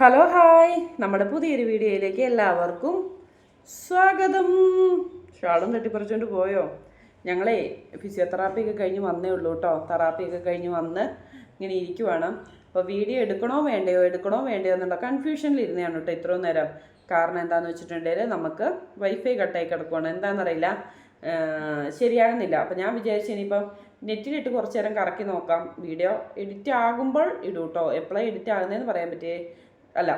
Hello hi. നമ്മുടെ പുതിയൊരു വീഡിയോയിലേക്ക് എല്ലാവർക്കും സ്വാഗതം. ഷാളും തട്ടിപ്പറിച്ചുകൊണ്ട് പോയോ? ഞങ്ങളെ ഫിസിയോതെറാപ്പി ഒക്കെ കഴിഞ്ഞ് വന്നേ ഉള്ളൂ കേട്ടോ തെറാപ്പി ഒക്കെ കഴിഞ്ഞ് വന്ന് ഇങ്ങനെ ഇരിക്കുവാണ്. അപ്പോൾ വീഡിയോ എടുക്കണോ വേണ്ടയോ എടുക്കണോ വേണ്ടയോ എന്നുള്ള കൺഫ്യൂഷനിൽ ഇരുന്നതാണ് കേട്ടോ ഇത്രയും നേരം. കാരണം എന്താണെന്ന് വെച്ചിട്ടുണ്ടെങ്കിൽ നമുക്ക് വൈഫൈ കട്ടായി കിടക്കുവാണ്. എന്താണെന്നറിയില്ല ശരിയാകുന്നില്ല. അപ്പം ഞാൻ വിചാരിച്ചു ഇനിയിപ്പം നെറ്റിലിട്ട് കുറച്ച് നേരം കറക്കി നോക്കാം. വീഡിയോ എഡിറ്റ് ആകുമ്പോൾ ഇടൂട്ടോ എപ്പോഴാണ് എഡിറ്റ് ആകുന്നതെന്ന് പറയാൻ പറ്റിയേ അല്ല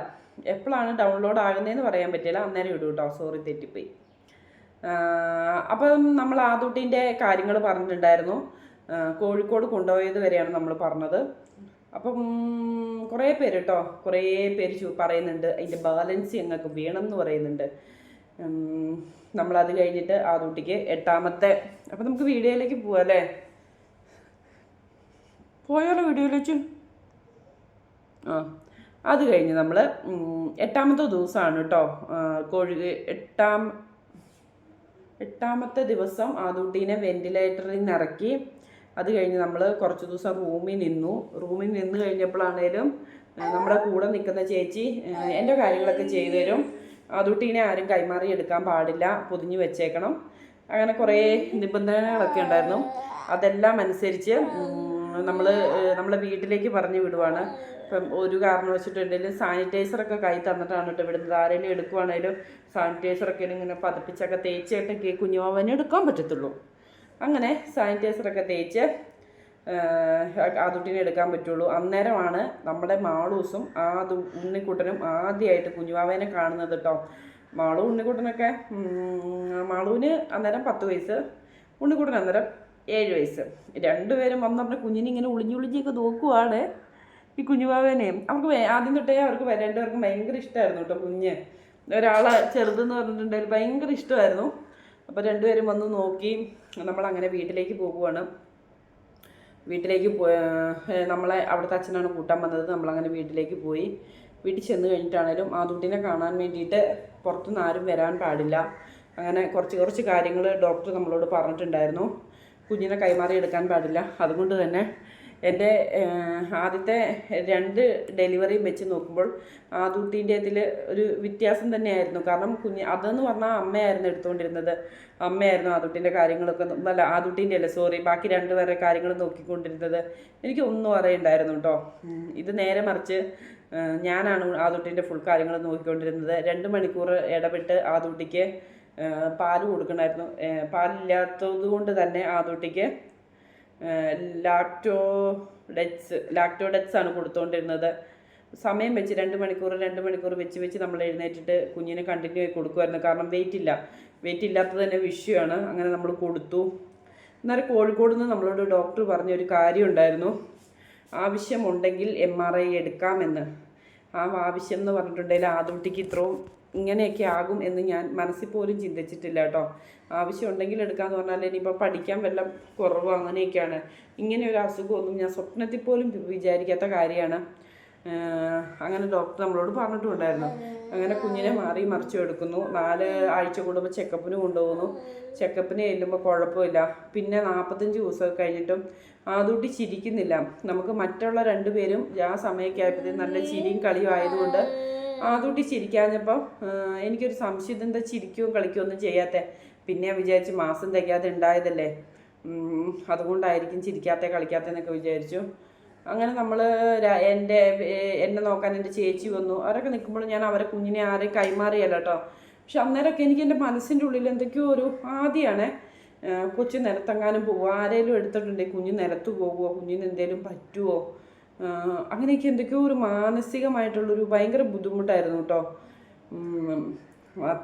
എപ്പോഴാണ് ഡൗൺലോഡ് ആകുന്നതെന്ന് പറയാൻ പറ്റില്ല. അന്നേരം ഇടും കേട്ടോ സോറി തെറ്റിപ്പോയി. അപ്പം നമ്മൾ ആദൂട്ടിന്റെ കാര്യങ്ങൾ പറഞ്ഞിട്ടുണ്ടായിരുന്നു. കോഴിക്കോട് കൊണ്ടുപോയത് വരെയാണ് നമ്മൾ പറഞ്ഞത്. അപ്പം കുറേ പേര് കേട്ടോ കുറേ പേര് പറയുന്നുണ്ട്. അതിന്റെ ബാലൻസ് ഞങ്ങൾക്ക് വേണം എന്ന് പറയുന്നുണ്ട് നമ്മളത് കഴിഞ്ഞിട്ട് ആദൂട്ടിക്ക് എട്ടാമത്തെ അപ്പം നമുക്ക് വീഡിയോയിലേക്ക് പോവാം അല്ലേ? പോയാലോ വീഡിയോയിലേക്ക്? ആ. അത് കഴിഞ്ഞ് നമ്മൾ എട്ടാമത്തെ ദിവസമാണ് കേട്ടോ കോഴി എട്ടാം എട്ടാമത്തെ ദിവസം ആദൂട്ടീനെ വെന്റിലേറ്ററിൽ നിന്ന് ഇറക്കി അത് കഴിഞ്ഞ് നമ്മൾ കുറച്ച് ദിവസം റൂമിൽ നിന്നു. റൂമിൽ നിന്ന് കഴിഞ്ഞപ്പോഴാണേലും നമ്മുടെ കൂടെ നിൽക്കുന്ന ചേച്ചി എന്റെ കാര്യങ്ങളൊക്കെ ചെയ്തു തരും. ആരും കൈമാറി എടുക്കാൻ പാടില്ല പൊതിഞ്ഞ് വെച്ചേക്കണം. അങ്ങനെ കുറേ നിബന്ധനകളൊക്കെ ഉണ്ടായിരുന്നു. അതെല്ലാം അനുസരിച്ച് നമ്മൾ നമ്മളെ വീട്ടിലേക്ക് പറഞ്ഞു വിടുവാണ്. ഇപ്പം ഒരു കാരണം വെച്ചിട്ടുണ്ടെങ്കിലും സാനിറ്റൈസറൊക്കെ കൈ തന്നിട്ടാണ് കേട്ടോ ഇവിടുന്ന്. ആരെങ്കിലും എടുക്കുവാണേലും സാനിറ്റൈസറൊക്കെ ഇങ്ങനെ പതപ്പിച്ചൊക്കെ തേച്ചിട്ടൊക്കെ കുഞ്ഞുമാവനെ എടുക്കാൻ പറ്റത്തുള്ളൂ. അങ്ങനെ സാനിറ്റൈസറൊക്കെ തേച്ച് ആദുട്ടിനെ എടുക്കാൻ പറ്റുള്ളൂ. അന്നേരമാണ് നമ്മുടെ മാളൂസും ആദു ഉണ്ണിക്കുട്ടനും ആദ്യമായിട്ട് കുഞ്ഞുവാവേനെ കാണുന്നത് കേട്ടോ മാളു ഉണ്ണിക്കുട്ടനൊക്കെ മാളുവിന് അന്നേരം പത്ത് വയസ്സ് ഉണ്ണിക്കുട്ടൻ അന്നേരം ഏഴ് വയസ്സ്. രണ്ടുപേരും വന്നപ്പോൾ കുഞ്ഞിനെ ഇങ്ങനെ ഒളിഞ്ഞൊളിഞ്ഞൊക്കെ നോക്കുവാണ്. ഈ കുഞ്ഞുവാവേനെയും അവർക്ക് ആദ്യം തൊട്ടേ അവർക്ക് വരേണ്ടവർക്കും ഭയങ്കര ഇഷ്ടമായിരുന്നു കേട്ടോ കുഞ്ഞ്. ഒരാളെ ചെറുതെന്ന് പറഞ്ഞിട്ടുണ്ടെങ്കിൽ ഭയങ്കര ഇഷ്ടമായിരുന്നു. അപ്പോൾ രണ്ടുപേരും വന്ന് നോക്കി നമ്മളങ്ങനെ വീട്ടിലേക്ക് പോകുവാണ് വീട്ടിലേക്ക് നമ്മളെ അവിടുത്തെ അച്ഛനാണ് കൂട്ടാൻ വന്നത്. നമ്മളങ്ങനെ വീട്ടിലേക്ക് പോയി. വീട്ടിൽ ചെന്ന് കഴിഞ്ഞിട്ടാണേലും ആ കുട്ടീനെ കാണാൻ വേണ്ടിയിട്ട് പുറത്തുനിന്ന് ആരും വരാൻ പാടില്ല. അങ്ങനെ കുറച്ച് കുറച്ച് കാര്യങ്ങൾ ഡോക്ടർ നമ്മളോട് പറഞ്ഞിട്ടുണ്ടായിരുന്നു. കുഞ്ഞിനെ കൈമാറി എടുക്കാൻ പാടില്ല. അതുകൊണ്ട് തന്നെ എന്റെ ആദ്യത്തെ രണ്ട് ഡെലിവറിയും വെച്ച് നോക്കുമ്പോൾ ആദൂട്ടീന്റെ ഇതിൽ ഒരു വ്യത്യാസം തന്നെയായിരുന്നു. കാരണം കുഞ്ഞ് അതെന്ന് പറഞ്ഞാൽ അമ്മയായിരുന്നു എടുത്തുകൊണ്ടിരുന്നത്. അമ്മയായിരുന്നു ആദൂട്ടിന്റെ കാര്യങ്ങളൊക്കെ അല്ല ആദൂട്ടീന്റെ അല്ല സോറി ബാക്കി രണ്ട് രണ്ടുപേരുടെ കാര്യങ്ങൾ നോക്കിക്കൊണ്ടിരുന്നത്. എനിക്ക് ഒന്നും അറിയണ്ടായിരുന്നു കേട്ടോ. ഇത് നേരെ മറിച്ച് ഞാനാണ് ആദൂട്ടിന്റെ ഫുൾ കാര്യങ്ങൾ നോക്കിക്കൊണ്ടിരുന്നത്. രണ്ട് മണിക്കൂർ ഇടപെട്ട് ആദൂട്ടിക്ക് പാൽ കൊടുക്കണമായിരുന്നു. പാലില്ലാത്തത് കൊണ്ട് തന്നെ ആദൂട്ടിക്ക് ലാക്ടോ ഡെറ്റ്സ് ആണ് കൊടുത്തുകൊണ്ടിരുന്നത് സമയം വെച്ച് രണ്ട് മണിക്കൂർ രണ്ട് മണിക്കൂർ വെച്ച് വെച്ച് നമ്മൾ എഴുന്നേറ്റിട്ട് കുഞ്ഞിനെ കണ്ടിന്യൂ ആയി കൊടുക്കുമായിരുന്നു കാരണം വെയിറ്റ് ഇല്ല. വെയിറ്റ് ഇല്ലാത്തത് തന്നെ വിഷയമാണ് അങ്ങനെ നമ്മൾ കൊടുത്തു. എന്നാൽ കോഴിക്കോട് നിന്ന് നമ്മളോട് ഡോക്ടർ പറഞ്ഞ ഒരു കാര്യം ഉണ്ടായിരുന്നു. ആവശ്യമുണ്ടെങ്കിൽ എം ആർ ഐ എടുക്കാമെന്ന്. ആ ആവശ്യം എന്ന് പറഞ്ഞിട്ടുണ്ടെങ്കിൽ ആദ്യകുട്ടിക്ക് ഇത്രയും ഇങ്ങനെയൊക്കെ ആകും എന്ന് ഞാൻ മനസ്സിൽ പോലും ചിന്തിച്ചിട്ടില്ല കേട്ടോ. ആവശ്യമുണ്ടെങ്കിൽ എടുക്കാമെന്ന് പറഞ്ഞാൽ ഇനിയിപ്പോൾ പഠിക്കാൻ വല്ല കുറവോ അങ്ങനെയൊക്കെയാണ്. ഇങ്ങനെ ഒരു അസുഖമൊന്നും ഞാൻ സ്വപ്നത്തിൽ പോലും വിചാരിക്കാത്ത കാര്യമാണ്. അങ്ങനെ ഡോക്ടർ നമ്മളോട് പറഞ്ഞിട്ടുണ്ടായിരുന്നു. അങ്ങനെ കുഞ്ഞിനെ മാറി മറിച്ചു എടുക്കുന്നു. നാല് ആഴ്ച കൂടുമ്പോൾ ചെക്കപ്പിന് കൊണ്ടുപോകുന്നു. ചെക്കപ്പിന് ചെല്ലുമ്പോൾ കുഴപ്പമില്ല. പിന്നെ നാൽപ്പത്തഞ്ച് ദിവസം കഴിഞ്ഞിട്ടും ആദൂട്ടി ചിരിക്കുന്നില്ല. നമുക്ക് മറ്റുള്ള രണ്ടുപേരും ആ സമയമൊക്കെ ആയപ്പോഴത്തേക്കും നല്ല ചിരിയും കളിയും ആയതുകൊണ്ട് ആദൂട്ടി ചിരിക്കാഞ്ഞപ്പോൾ എനിക്കൊരു സംശയം എന്താ ചിരിക്കുകയോ കളിക്കുകയോ ഒന്നും ചെയ്യാത്ത. പിന്നെ വിചാരിച്ച് മാസം തികയാതെ ഉണ്ടായതല്ലേ അതുകൊണ്ടായിരിക്കും ചിരിക്കാത്ത കളിക്കാത്തതെന്നൊക്കെ വിചാരിച്ചു. അങ്ങനെ നമ്മൾ എന്റെ എന്നെ നോക്കാൻ എന്റെ ചേച്ചി വന്നു. അവരൊക്കെ നിൽക്കുമ്പോൾ ഞാൻ അവരെ കുഞ്ഞിനെ ആരെയും കൈമാറിയല്ല കേട്ടോ പക്ഷെ അന്നേരമൊക്കെ എനിക്ക് എന്റെ മനസ്സിന്റെ ഉള്ളിൽ എന്തൊക്കെയോ ഒരു ആദ്യമാണ് കൊച്ചു നിലത്തെങ്ങാനും പോവുക ആരെങ്കിലും എടുത്തിട്ടുണ്ടെങ്കിൽ കുഞ്ഞ് നിലത്ത് പോകുമോ കുഞ്ഞിന് എന്തെങ്കിലും പറ്റുമോ അങ്ങനെയൊക്കെ എന്തൊക്കെയോ ഒരു മാനസികമായിട്ടുള്ളൊരു ഭയങ്കര ബുദ്ധിമുട്ടായിരുന്നു കേട്ടോ.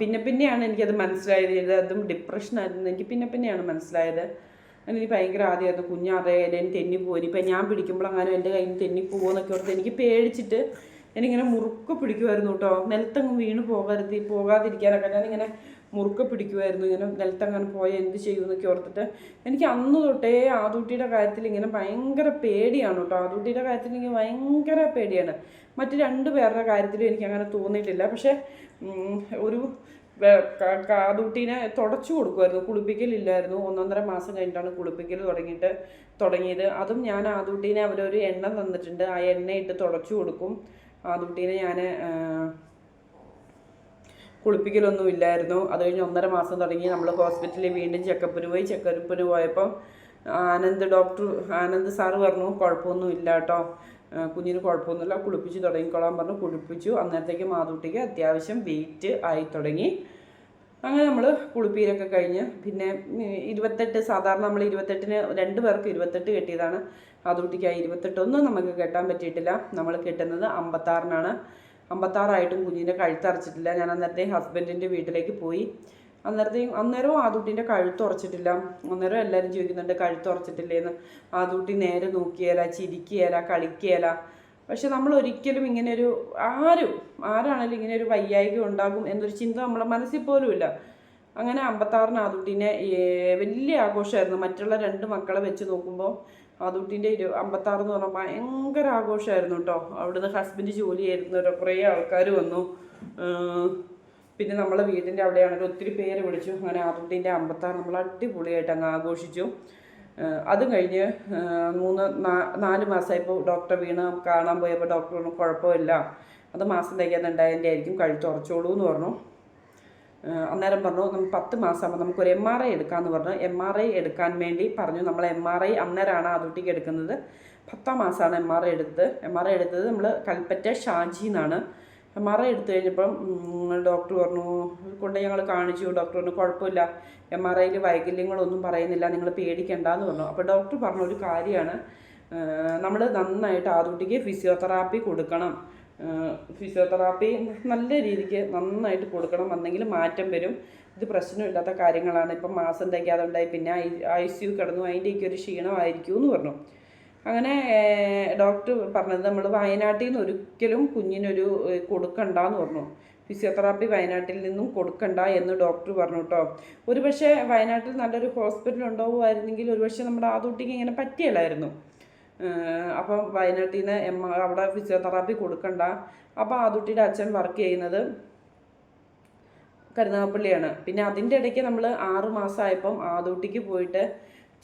പിന്നെ പിന്നെയാണ് എനിക്കത് മനസ്സിലായത്. അതും ഡിപ്രഷനായിരുന്നു എനിക്ക് പിന്നെ പിന്നെയാണ് മനസ്സിലായത്. എനിക്ക് ഭയങ്കര ആദ്യമായിരുന്നു. കുഞ്ഞാറേ തെന്നി പോകും ഇനിയിപ്പോൾ ഞാൻ പിടിക്കുമ്പോൾ അങ്ങനെ എന്റെ കയ്യിൽ നിന്ന് തെന്നി പോകുമെന്നൊക്കെ ഓർത്ത് എനിക്ക് പേടിച്ചിട്ട് എനിക്കിങ്ങനെ മുറുക്കെ പിടിക്കുമായിരുന്നു കേട്ടോ. നിലത്തങ്ങ് വീണ് പോകരുത് പോകാതിരിക്കാനൊക്കെ. ഞാനിങ്ങനെ മുറുക്കെ പിടിക്കുമായിരുന്നു ഇങ്ങനെ നിലത്തങ്ങനെ പോയാൽ എന്ത് ചെയ്യുമെന്നൊക്കെ ഓർത്തിട്ട് എനിക്ക് അന്ന് തൊട്ടേ ആദൂട്ടിയുടെ കാര്യത്തിൽ ഇങ്ങനെ ഭയങ്കര പേടിയാണ് കേട്ടോ. ആദൂട്ടിയുടെ കാര്യത്തിൽ എനിക്ക് ഭയങ്കര പേടിയാണ്. മറ്റു രണ്ട് പേരുടെ കാര്യത്തിലും എനിക്ക് അങ്ങനെ തോന്നിയിട്ടില്ല. പക്ഷേ ഒരു കാതൂട്ടീനെ തുടച്ചു കൊടുക്കുമായിരുന്നു കുളിപ്പിക്കലില്ലായിരുന്നു. ഒന്നൊന്നര മാസം കഴിഞ്ഞിട്ടാണ് കുളിപ്പിക്കൽ തുടങ്ങിയിട്ട് തുടങ്ങിയത്. അതും ഞാൻ ആദൂട്ടീനെ അവരൊരു എണ്ണ തന്നിട്ടുണ്ട്. ആ എണ്ണയിട്ട് തുടച്ചു കൊടുക്കും. ആതുട്ടീനെ ഞാൻ കുളിപ്പിക്കലൊന്നും ഇല്ലായിരുന്നു അത് കഴിഞ്ഞ് ഒന്നര മാസം തുടങ്ങി നമ്മൾ ഹോസ്പിറ്റലിൽ വീണ്ടും ചെക്കപ്പിന് പോയി. ചെക്കപ്പിന് പോയപ്പോൾ ആനന്ദ് ഡോക്ടർ ആനന്ദ് സാറ് പറഞ്ഞു കുഴപ്പമൊന്നും ഇല്ല കേട്ടോ കുഞ്ഞിന് കുഴപ്പമൊന്നുമില്ല. കുളിപ്പിച്ച് തുടങ്ങിക്കോളാൻ പറഞ്ഞു. കുളിപ്പിച്ചു. അന്നേരത്തേക്ക് മാതൂട്ടിക്ക് അത്യാവശ്യം വെയിറ്റ് ആയി തുടങ്ങി. അങ്ങനെ നമ്മൾ കുളിപ്പീരൊക്കെ കഴിഞ്ഞ് പിന്നെ ഇരുപത്തെട്ട് സാധാരണ നമ്മൾ ഇരുപത്തെട്ടിന് രണ്ട് പേർക്ക് ഇരുപത്തെട്ട് കെട്ടിയതാണ്. ആദൂട്ടിക്കായി ഇരുപത്തെട്ടൊന്നും നമുക്ക് കെട്ടാൻ പറ്റിയിട്ടില്ല. നമ്മൾ കെട്ടുന്നത് അമ്പത്താറിനാണ്. അമ്പത്താറായിട്ടും കുഞ്ഞിന്റെ കഴുത്തറച്ചിട്ടില്ല ഞാൻ അന്നേരത്തെ ഹസ്ബൻഡിന്റെ വീട്ടിലേക്ക് പോയി. അന്നേരത്തെയും അന്നേരവും ആദൂട്ടിന്റെ കഴുത്ത് ഉറച്ചിട്ടില്ല. അന്നേരം എല്ലാവരും ചോദിക്കുന്നുണ്ട് കഴുത്ത് ഉറച്ചിട്ടില്ലേന്ന്? ആദൂട്ടി നേരെ നോക്കിയേല ചിരിക്കുകയില്ല കളിക്കുകയില്ല പക്ഷെ നമ്മൾ ഒരിക്കലും ഇങ്ങനെ ഒരു ആരും ആരാണെങ്കിലും ഇങ്ങനെ ഒരു വയ്യായിക ഉണ്ടാകും എന്നൊരു ചിന്ത നമ്മളെ മനസ്സിൽ പോലുമില്ല അങ്ങനെ അമ്പത്താറിന് ആദൂട്ടിനെ വലിയ ആഘോഷമായിരുന്നു. മറ്റുള്ള രണ്ട് മക്കളെ വെച്ച് നോക്കുമ്പോൾ ആദൂട്ടിന്റെ ഇരു അമ്പത്താറ് എന്ന് പറഞ്ഞാൽ ഭയങ്കര ആഘോഷമായിരുന്നു കേട്ടോ അവിടുന്ന് ഹസ്ബൻഡ് ജോലി ചെയ്യുന്നവരോ കുറേ ആൾക്കാർ വന്നു. പിന്നെ നമ്മളെ വീടിന്റെ അവിടെയാണെങ്കിൽ ഒത്തിരി പേര് വിളിച്ചു. അങ്ങനെ ആദൂട്ടിന്റെ അമ്പത്താറ് നമ്മൾ അടിപൊളിയായിട്ട് അങ്ങ് ആഘോഷിച്ചു. അതും കഴിഞ്ഞ് മൂന്ന് നാല് മാസമായപ്പോൾ ഡോക്ടറെ വീണ് കാണാൻ പോയപ്പോൾ ഡോക്ടർ കുഴപ്പമില്ല. അത് മാസം തികയുന്നുണ്ടായതിന്റെ ആയിരിക്കും കഴുത്ത് ഉറച്ചോളൂ എന്ന് പറഞ്ഞു. അന്നേരം പറഞ്ഞു നമുക്ക് പത്ത് മാസമാകുമ്പോൾ നമുക്കൊരു എം ആർ ഐ എടുക്കാമെന്ന് പറഞ്ഞു. എം ആർ ഐ എടുക്കാൻ വേണ്ടി പറഞ്ഞു നമ്മൾ എം ആർ ഐ അന്നേരമാണ് ആദ്യത്തേക്ക് എടുക്കുന്നത്. പത്താം മാസമാണ് എം ആർ ഐ എടുത്തത്. എം ആർ ഐ എടുത്തത് നമ്മൾ കൽപ്പറ്റ ഷാജി എന്നാണ്. എം ആർ ഐ എടുത്തു കഴിഞ്ഞപ്പം ഡോക്ടർ പറഞ്ഞു കൊണ്ട് ഞങ്ങൾ കാണിച്ചു ഡോക്ടർ പറഞ്ഞു കുഴപ്പമില്ല. എം ആർ ഐയിൽ വൈകല്യങ്ങളൊന്നും പറയുന്നില്ല നിങ്ങൾ പേടിക്കണ്ട എന്ന് പറഞ്ഞു. അപ്പോൾ ഡോക്ടർ പറഞ്ഞ ഒരു കാര്യമാണ് നമ്മൾ നന്നായിട്ട് ആദ്യത്തേക്ക് ഫിസിയോതെറാപ്പി കൊടുക്കണം. ഫിസിയോതെറാപ്പി നല്ല രീതിക്ക് നന്നായിട്ട് കൊടുക്കണം. എന്നെങ്കിൽ മാറ്റം വരും. ഇത് പ്രശ്നമില്ലാത്ത കാര്യങ്ങളാണ്. ഇപ്പം മാസം തികയാതെ ഉണ്ടായി പിന്നെ ഐ സി യു കിടന്നു. അതിന്റെയൊക്കെ ഒരു ക്ഷീണമായിരിക്കും എന്ന് പറഞ്ഞു. അങ്ങനെ ഡോക്ടർ പറഞ്ഞത് നമ്മൾ വയനാട്ടിൽ നിന്ന് ഒരിക്കലും കുഞ്ഞിനൊരു കൊടുക്കണ്ട എന്ന് പറഞ്ഞു. ഫിസിയോതെറാപ്പി വയനാട്ടിൽ നിന്നും കൊടുക്കണ്ട എന്ന് ഡോക്ടർ പറഞ്ഞു കേട്ടോ ഒരുപക്ഷെ വയനാട്ടിൽ നല്ലൊരു ഹോസ്പിറ്റൽ ഉണ്ടാവുമായിരുന്നെങ്കിൽ ഒരുപക്ഷെ നമ്മുടെ ആദൂട്ടിക്ക് ഇങ്ങനെ പറ്റിയല്ലായിരുന്നു. അപ്പം വയനാട്ടിൽ നിന്ന് എം അവിടെ ഫിസിയോതെറാപ്പി കൊടുക്കണ്ട. അപ്പോൾ ആദുട്ടിയുടെ അച്ഛൻ വർക്ക് ചെയ്യുന്നത് കരുനാഗപ്പള്ളിയാണ്. പിന്നെ അതിന്റെ ഇടയ്ക്ക് നമ്മൾ ആറ് മാസമായപ്പം ആദൂട്ടിക്ക് പോയിട്ട്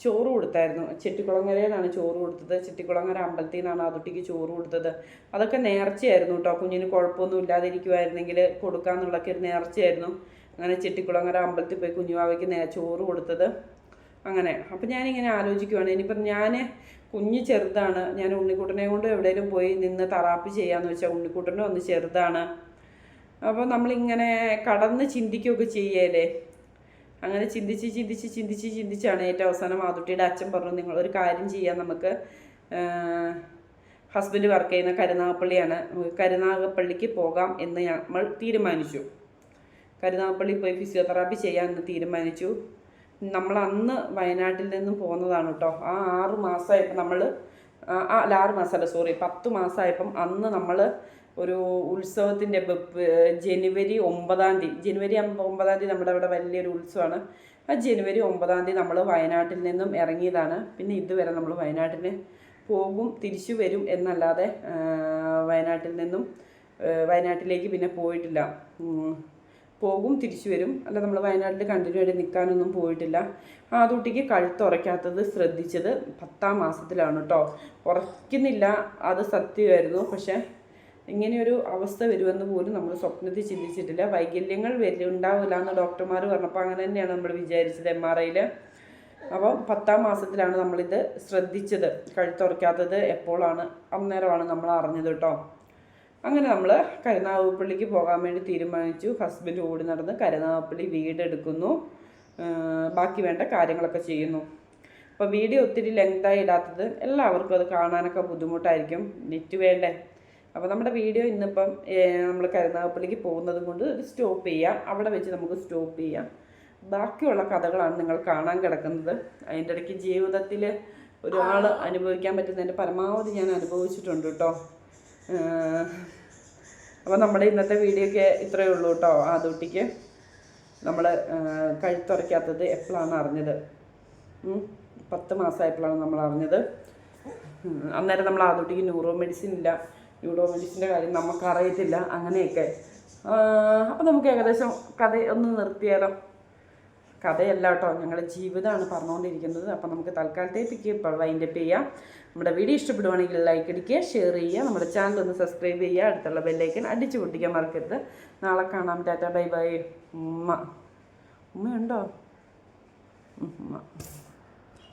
ചോറ് കൊടുത്തായിരുന്നു. ചെട്ടിക്കുളങ്ങരയിലാണ് ചോറ് കൊടുത്തത്. ചെട്ടിക്കുളങ്ങര അമ്പലത്തിൽ നിന്നാണ് ആദുട്ടിക്ക് ചോറ് കൊടുത്തത്. അതൊക്കെ നേർച്ചയായിരുന്നു കേട്ടോ കുഞ്ഞിന് കുഴപ്പമൊന്നും ഇല്ലാതിരിക്കുമായിരുന്നെങ്കിൽ കൊടുക്കാന്നുള്ളൊക്കെ ഒരു നേർച്ചയായിരുന്നു. അങ്ങനെ ചെട്ടിക്കുളങ്ങര അമ്പലത്തിൽ പോയി കുഞ്ഞുവാവയ്ക്ക് നേ ചോറ് കൊടുത്തത്. അങ്ങനെ അപ്പം ഞാനിങ്ങനെ ആലോചിക്കുവാണ്. ഇനിയിപ്പം ഞാൻ കുഞ്ഞ് ചെറുതാണ്. ഞാൻ ഉണ്ണിക്കുട്ടനെ കൊണ്ട് എവിടെയെങ്കിലും പോയി നിന്ന് തറാപ്പ് ചെയ്യാമെന്ന് വെച്ചാൽ ഉണ്ണിക്കുട്ടനും ഒന്ന് ചെറുതാണ്. അപ്പോൾ നമ്മളിങ്ങനെ കടന്ന് ചിന്തിക്കുകയൊക്കെ ചെയ്യല്ലേ? അങ്ങനെ ചിന്തിച്ച് ചിന്തിച്ച് ചിന്തിച്ച് ചിന്തിച്ചാണ് ഏറ്റവും അവസാനം മാതുട്ടിയുടെ അച്ഛൻ പറഞ്ഞു നിങ്ങൾ ഒരു കാര്യം ചെയ്യാം നമുക്ക്. ഹസ്ബൻഡ് വർക്ക് ചെയ്യുന്ന കരുനാഗപ്പള്ളിയാണ്. കരുനാഗപ്പള്ളിക്ക് പോകാം എന്ന് നമ്മൾ തീരുമാനിച്ചു. കരുനാഗപ്പള്ളി പോയി ഫിസിയോതെറാപ്പി ചെയ്യാമെന്ന് തീരുമാനിച്ചു. നമ്മൾ അന്ന് വയനാട്ടിൽ നിന്നും പോകുന്നതാണ് കേട്ടോ ആ ആറ് മാസമായപ്പോൾ നമ്മൾ അല്ല ആറ് മാസമല്ല സോറി പത്ത് മാസമായപ്പം അന്ന് നമ്മൾ ഒരു ഉത്സവത്തിന്റെ ജനുവരി ഒമ്പതാം തീയതി ജനുവരി ഒമ്പതാം തീയതി നമ്മുടെ അവിടെ വലിയൊരു ഉത്സവമാണ് ആ ജനുവരി ഒമ്പതാം തീയതി നമ്മൾ വയനാട്ടിൽ നിന്നും ഇറങ്ങിയതാണ്. പിന്നെ ഇതുവരെ നമ്മൾ വയനാട്ടിൽ പോകും തിരിച്ചു വരും എന്നല്ലാതെ വയനാട്ടിൽ നിന്നും വയനാട്ടിലേക്ക് പിന്നെ പോയിട്ടില്ല. പോകും തിരിച്ചു വരും. അല്ല നമ്മൾ വയനാട്ടിൽ കണ്ടിന്യൂ ആയിട്ട് നിൽക്കാനൊന്നും പോയിട്ടില്ല. ആദൂട്ടിക്ക് കഴുത്തുറയ്ക്കാത്തത് ശ്രദ്ധിച്ചത് പത്താം മാസത്തിലാണ് കേട്ടോ ഉറയ്ക്കുന്നില്ല അത് സത്യമായിരുന്നു. പക്ഷേ ഇങ്ങനെയൊരു അവസ്ഥ വരുമെന്ന് പോലും നമ്മൾ സ്വപ്നത്തിൽ ചിന്തിച്ചിട്ടില്ല. വൈകല്യങ്ങൾ വരും ഉണ്ടാവില്ല എന്ന് ഡോക്ടർമാർ പറഞ്ഞപ്പോൾ അങ്ങനെ തന്നെയാണ് നമ്മൾ വിചാരിച്ചത് എം ആർ ഐയിൽ അപ്പം പത്താം മാസത്തിലാണ് നമ്മളിത് ശ്രദ്ധിച്ചത്. കഴുത്തുറയ്ക്കാത്തത് എപ്പോഴാണ് അന്നേരമാണ് നമ്മൾ അറിഞ്ഞത് കേട്ടോ അങ്ങനെ നമ്മൾ കരുനാഗപ്പള്ളിക്ക് പോകാൻ വേണ്ടി തീരുമാനിച്ചു. ഹസ്ബൻഡ് ഓടി നടന്ന് കരുനാഗപ്പള്ളി വീടെടുക്കുന്നു. ബാക്കി വേണ്ട കാര്യങ്ങളൊക്കെ ചെയ്യുന്നു. അപ്പോൾ വീഡിയോ ഒത്തിരി ലെങ്തായി ഇടാത്തത് എല്ലാവർക്കും അത് കാണാനൊക്കെ ബുദ്ധിമുട്ടായിരിക്കും. നെറ്റ് വേണ്ടേ? അപ്പോൾ നമ്മുടെ വീഡിയോ ഇന്നിപ്പം നമ്മൾ കരുനാഗപ്പള്ളിക്ക് പോകുന്നത് കൊണ്ട് സ്റ്റോപ്പ് ചെയ്യാം. അവിടെ വെച്ച് നമുക്ക് സ്റ്റോപ്പ് ചെയ്യാം. ബാക്കിയുള്ള കഥകളാണ് നിങ്ങൾ കാണാൻ കിടക്കുന്നത്. അതിന്റെ ഇടയ്ക്ക് ജീവിതത്തിൽ ഒരാൾ അനുഭവിക്കാൻ പറ്റുന്നതിന്റെ പരമാവധി ഞാൻ അനുഭവിച്ചിട്ടുണ്ട് കേട്ടോ. അപ്പോൾ നമ്മുടെ ഇന്നത്തെ വീഡിയോയ്ക്ക് ഇത്രയേ ഉള്ളൂ കേട്ടോ ആദൂട്ടിക്ക് നമ്മൾ കഴുത്തുറയ്ക്കാത്തത് എപ്പോഴാണ് അറിഞ്ഞത്. പത്ത് മാസമായപ്പോഴാണ് നമ്മൾ അറിഞ്ഞത്. അന്നേരം നമ്മൾ ആദൂട്ടിക്ക് ന്യൂറോ മെഡിസിൻ ഇല്ല ന്യൂറോ മെഡിസിന്റെ കാര്യം നമുക്കറിയത്തില്ല അങ്ങനെയൊക്കെ അപ്പോൾ നമുക്ക് ഏകദേശം കഥ ഒന്ന് നിർത്തിയാലോ കഥയല്ല കേട്ടോ. ഞങ്ങളുടെ ജീവിതമാണ് പറഞ്ഞുകൊണ്ടിരിക്കുന്നത്. അപ്പോൾ നമുക്ക് തൽക്കാലത്തേക്ക് ഇപ്പോൾ വൈൻഡപ്പ് ചെയ്യാം. നമ്മുടെ വീഡിയോ ഇഷ്ടപ്പെടുവാണെങ്കിൽ ലൈക്ക് അടിക്കുക ഷെയർ ചെയ്യുക. നമ്മുടെ ചാനൽ ഒന്ന് സബ്സ്ക്രൈബ് ചെയ്യുക. അടുത്തുള്ള ബെല്ലൈക്കൻ അടിച്ചു പൊട്ടിക്കാൻ മറക്കരുത്. നാളെ കാണാം. ടാറ്റ ബൈ ബൈ ഉമ്മ. ഉമ്മയുണ്ടോ? ഉമ്മ.